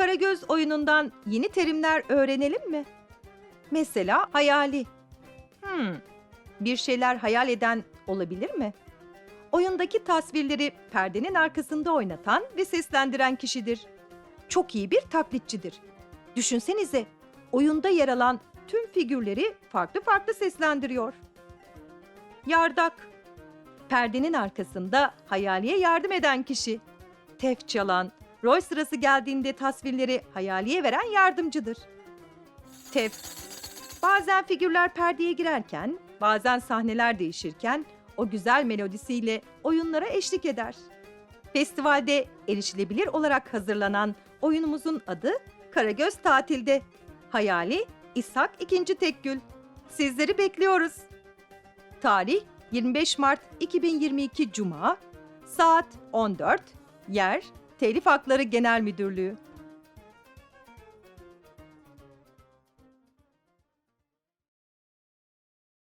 Karagöz oyunundan yeni terimler öğrenelim mi? Mesela hayali. Hmm, bir şeyler hayal eden olabilir mi? Oyundaki tasvirleri perdenin arkasında oynatan ve seslendiren kişidir. Çok iyi bir taklitçidir. Düşünsenize, oyunda yer alan tüm figürleri farklı farklı seslendiriyor. Yardak. Perdenin arkasında hayaliye yardım eden kişi. Tef çalan, rol sırası geldiğinde tasvirleri hayaliye veren yardımcıdır. Tef. Bazen figürler perdeye girerken, bazen sahneler değişirken o güzel melodisiyle oyunlara eşlik eder. Festivalde erişilebilir olarak hazırlanan oyunumuzun adı Karagöz Tatil'de. Hayali İshak II. Tekgül. Sizleri bekliyoruz. Tarih 25 Mart 2022 Cuma, saat 14, yer Telif Hakları Genel Müdürlüğü.